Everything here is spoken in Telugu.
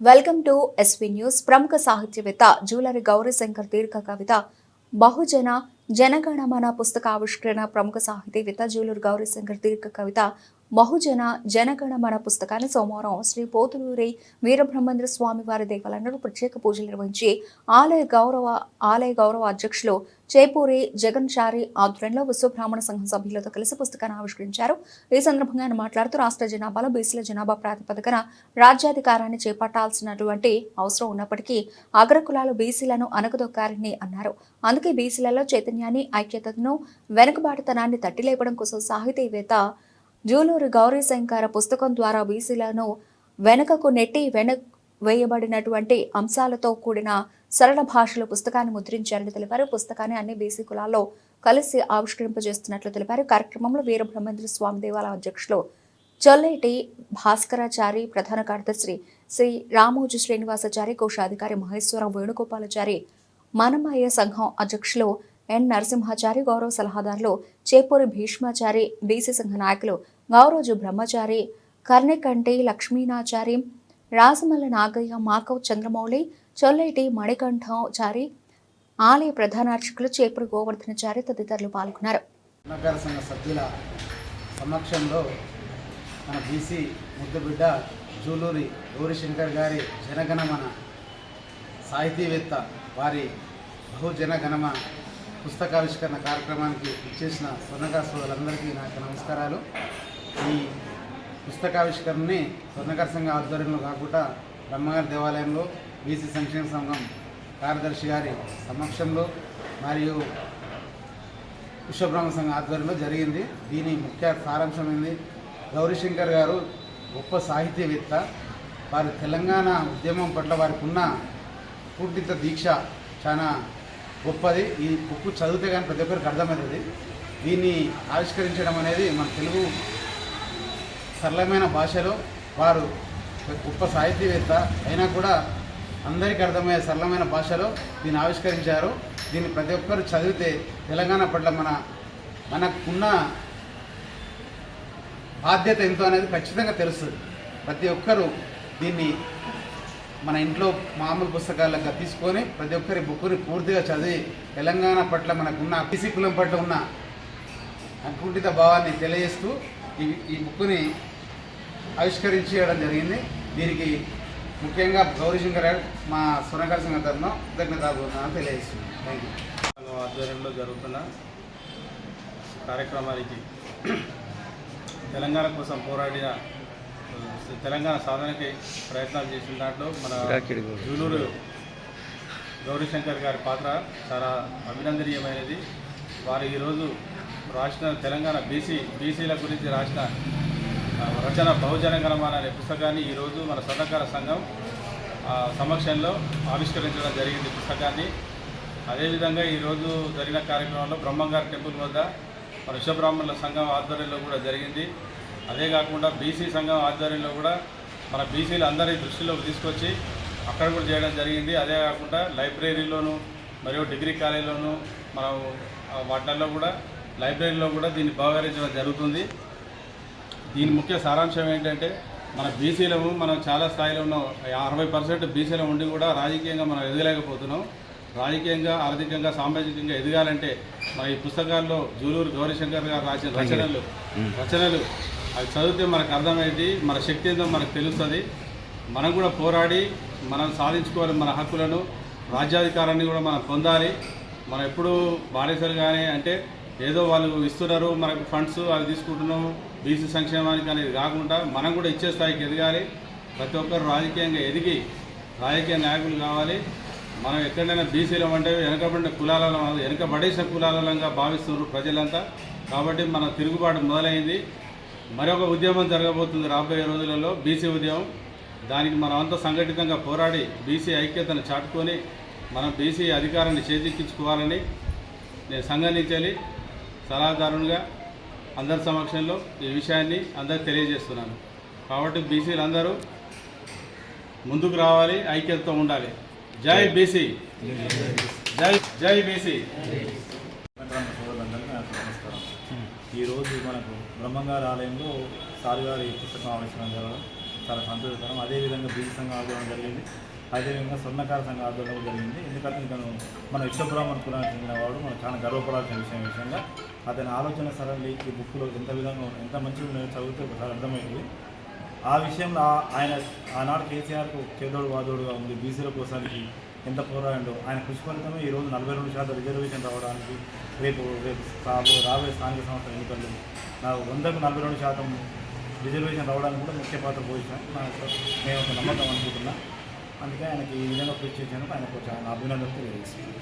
Welcome to SV news. ప్రముఖ సాహిత్యవేత్త జూలరి గౌరీశంకర్ దీర్ఘ కవిత బహుజన జనగణమన పుస్తక ఆవిష్కరణ ప్రముఖ సాహితీవేత్త జూలూరు గౌరీశంకర్ దీర్ఘ కవిత బహుజన జనగణమన పుస్తకాన్ని సోమవారం శ్రీ పోతులూరి వీరబ్రహ్మేంద్ర స్వామి వారి దేవాలయంలో ప్రత్యేక పూజలు నిర్వహించి ఆలయ గౌరవ ఆలయ గౌరవ అధ్యక్షులు చేపూరి జగన్ చారి ఆధ్వర్యంలో విశ్వబ్రాహ్మణ సంఘం సభ్యులతో కలిసి పుస్తకాన్ని ఆవిష్కరించారు. ఈ సందర్భంగా ఆయన మాట్లాడుతూ రాష్ట్ర జనాభాలో బీసీల జనాభా ప్రాతిపదికన రాజ్యాధికారాన్ని చేపట్టాల్సినటువంటి అవసరం ఉన్నప్పటికీ అగ్రకులాలు బీసీలను అనగదొక్కారని అన్నారు. అందుకే బీసీలలో చైతన్యాన్ని ఐక్యతను వెనుకబాటుతనాన్ని తట్టిలేపడం కోసం సాహితీవేత్త జూలూరు గౌరీ శంకర పుస్తకం ద్వారా బీసీలను వెనుకకు నెట్టి వెన వేయబడినటువంటి అంశాలతో కూడిన సరళ భాషలో పుస్తకాన్ని ముద్రించారని తెలిపారు. పుస్తకాన్ని అన్ని బీసీ కులాల్లో కలిసి ఆవిష్కరింపజేస్తున్నట్లు తెలిపారు. కార్యక్రమంలో వీరబ్రహ్మేంద్ర స్వామి దేవాలయ అధ్యక్షులు చొల్లేటి భాస్కరాచారి ప్రధాన కార్యదర్శి శ్రీ రామోజు శ్రీనివాసాచారి కోశాధికారి మహేశ్వరం వేణుగోపాలాచారి మనమయ్య సంఘం అధ్యక్షులు ఎన్ నరసింహాచారి గౌరవ సలహాదారులు చేపూరి భీష్మాచారి బీసీ సంఘ నాయకులు గౌరోజు బ్రహ్మచారి కర్ణికంటి లక్ష్మీనాచారి రాజమల్ల నాగయ్య మాకవ్ చంద్రమౌళి చొల్లైటి మణికంఠాచారి ఆలయ ప్రధానార్చకులు చేపూరి గోవర్ధనచారి తదితరులు పాల్గొన్నారు. సభ్యుల సమక్షంలో మన బీసీ ముద్దుబిడ్డ జూలూరి గౌరీశంకర్ గారి జనగణమన సాహితీవేత్త వారి బహుజనగణమ పుస్తకావిష్కరణ కార్యక్రమానికి ఇచ్చేసిన స్వర్ణకార సోదరులందరికీ నా యొక్క నమస్కారాలు. ఈ పుస్తకావిష్కరణని స్వర్ణకార సంఘ ఆధ్వర్యంలో కాకుండా బ్రహ్మగారి దేవాలయంలో బీసీ సంక్షేమ సంఘం కార్యదర్శి గారి సమక్షంలో మరియు విశ్వబ్రహ్మ సంఘ ఆధ్వర్యంలో జరిగింది. దీని ముఖ్య సారాంశమైంది. గౌరీశంకర్ గారు గొప్ప సాహిత్యవేత్త వారి తెలంగాణ ఉద్యమం పట్ల వారికి ఉన్న పూర్తిత దీక్ష చాలా గొప్పది. ఈ బుక్ చదివితే కానీ ప్రతి ఒక్కరికి అర్థమవుతుంది దీన్ని ఆవిష్కరించడం అనేది మన తెలుగు సరళమైన భాషలో వారు గొప్ప సాహితీవేత్త అయినా కూడా అందరికీ అర్థమయ్యే సరళమైన భాషలో దీన్ని ఆవిష్కరించారు. దీన్ని ప్రతి ఒక్కరు చదివితే తెలంగాణ పట్ల మన మనకున్న బాధ్యత ఎంతో అనేది ఖచ్చితంగా తెలుస్తుంది. ప్రతి ఒక్కరూ దీన్ని మన ఇంట్లో మామూలు పుస్తకాలుగా తీసుకొని ప్రతి ఒక్కరి బుక్ని పూర్తిగా చదివి తెలంగాణ పట్ల మనకున్న బీసీ కులం పట్ల ఉన్న అకుంఠిత భావాన్ని తెలియజేస్తూ ఈ ఈ బుక్ని ఆవిష్కరించడం జరిగింది. దీనికి ముఖ్యంగా గౌరీశంకర్ గారు మా సునకర్ సంఘ తరఫున కృతజ్ఞతాపూర్వకంగా తెలియజేస్తుంది థ్యాంక్ యూ ఆధ్వర్యంలో జరుగుతున్న కార్యక్రమానికి తెలంగాణ కోసం పోరాడిన తెలంగాణ సాధనకి ప్రయత్నాలు చేసిన దాంట్లో మన జూలూరు గౌరీశంకర్ గారి పాత్ర చాలా అభినందనీయమైనది. వారు ఈరోజు రాసిన తెలంగాణ బీసీ బీసీల గురించి రాసిన రచన బహుజన గణమాన అనే పుస్తకాన్ని ఈరోజు మన స్వర్ణకార సంఘం ఆ, సమక్షంలో ఆవిష్కరించడం జరిగింది పుస్తకాన్ని. అదేవిధంగా ఈరోజు జరిగిన కార్యక్రమంలో బ్రహ్మంగారి టెంపుల్ వద్ద మన విశ్వబ్రాహ్మణుల సంఘం ఆధ్వర్యంలో కూడా జరిగింది. అదే కాకుండా బీసీ సంఘం ఆధ్వర్యంలో కూడా మన బీసీలు అందరి దృష్టిలోకి తీసుకొచ్చి అక్కడ కూడా చేయడం జరిగింది. అదే కాకుండా లైబ్రరీలోను మరియు డిగ్రీ కాలేజీలోను మనం వాటిల్లో కూడా లైబ్రరీలో కూడా దీన్ని బహుకరించడం జరుగుతుంది. దీని ముఖ్య సారాంశం ఏంటంటే మన బీసీలము మనం చాలా స్థాయిలో ఉన్నాం. అరవై పర్సెంట్ బీసీలో ఉండి కూడా రాజకీయంగా మనం ఎదగలేకపోతున్నాం. రాజకీయంగా ఆర్థికంగా సామాజికంగా ఎదగాలంటే మన ఈ పుస్తకాల్లో జూలూరు గౌరీశంకర్ గారు రాసిన రచనలు రచనలు అవి చదివితే మనకు అర్థమైంది మన శక్తి ఏందో మనకు తెలుస్తుంది. మనం కూడా పోరాడి మనం సాధించుకోవాలి మన హక్కులను రాజ్యాధికారాన్ని కూడా మనం పొందాలి. మనం ఎప్పుడు బానిసలు కానీ అంటే ఏదో వాళ్ళు ఇస్తున్నారు మనకు ఫండ్స్ అవి తీసుకుంటున్నాం బీసీ సంక్షేమానికి అనేది కాకుండా మనం కూడా ఇచ్చే స్థాయికి ఎదగాలి. ప్రతి ఒక్కరు రాజకీయంగా ఎదిగి రాజకీయ నాయకులు కావాలి. మనం ఎక్కడైనా బీసీలో అంటే వెనకబడిన కులాలలో వెనకబడేసిన కులాలంగా భావిస్తున్నారు ప్రజలంతా. కాబట్టి మన తిరుగుబాటు మొదలైంది. మరొక ఉద్యమం జరగబోతుంది రాబోయే రోజులలో. బీసీ ఉద్యమం. దానికి మనం అంతా సంఘటితంగా పోరాడి బీసీ ఐక్యతను చాటుకొని మనం బీసీ అధికారాన్ని చేజిక్కించుకోవాలని నేను సంఘం సలహాదారునిగా అందరి సమక్షంలో ఈ విషయాన్ని అందరికి తెలియజేస్తున్నాను. కాబట్టి బీసీలు అందరూ ముందుకు రావాలి ఐక్యతతో ఉండాలి. జై బీసీ. జై జై బీసీ సంక్రాంతి సోదరులందరికీ నా యొక్క నమస్కారం ఈరోజు మనకు బ్రహ్మంగారి ఆలయంలో సారుగారి పుస్తకం ఆవిష్కరణ జరగడం చాలా సంతోషకరం. అదేవిధంగా బీజీ సంఘం ఆందోళన జరిగింది. అదేవిధంగా స్వర్ణకార సంఘ ఆందోళన జరిగింది. ఎందుకంటే ఇతను మన విశ్వబ్రాహ్మణ కులానికి చెందినవాడు మనం చాలా గర్వపడాల్సిన విషయం విషయంగా. అతని ఆలోచన సరళి ఈ బుక్లో ఎంత విధంగా ఎంత మంచిగా ఉన్నాయో చదివితే ఒకసారి అర్థమైంది ఆ విషయంలో ఆయన ఆనాడు కేసీఆర్కు చేదోడు వాదోడుగా ఉంది బీసీల కోసానికి ఎంత పోరాడిండో ఆయన కృషి ఫలితమే ఈరోజు నలభై రెండు శాతం రిజర్వేషన్ రావడానికి రేపు రేపు రాబో రాబోయే స్థానిక సంస్థల ఎన్నికల్లో నాకు వందకు నలభై రెండు శాతం రిజర్వేషన్ రావడానికి కూడా ముఖ్య పాత్ర పోషించాను నాకు నేను ఒక నమ్మకం అనుకుంటున్నా. అందుకే ఆయనకి ఈ విధంగా కృషి చేసినందుకు ఆయనకు చాలా అభినందనలు తెలియజేస్తున్నాను.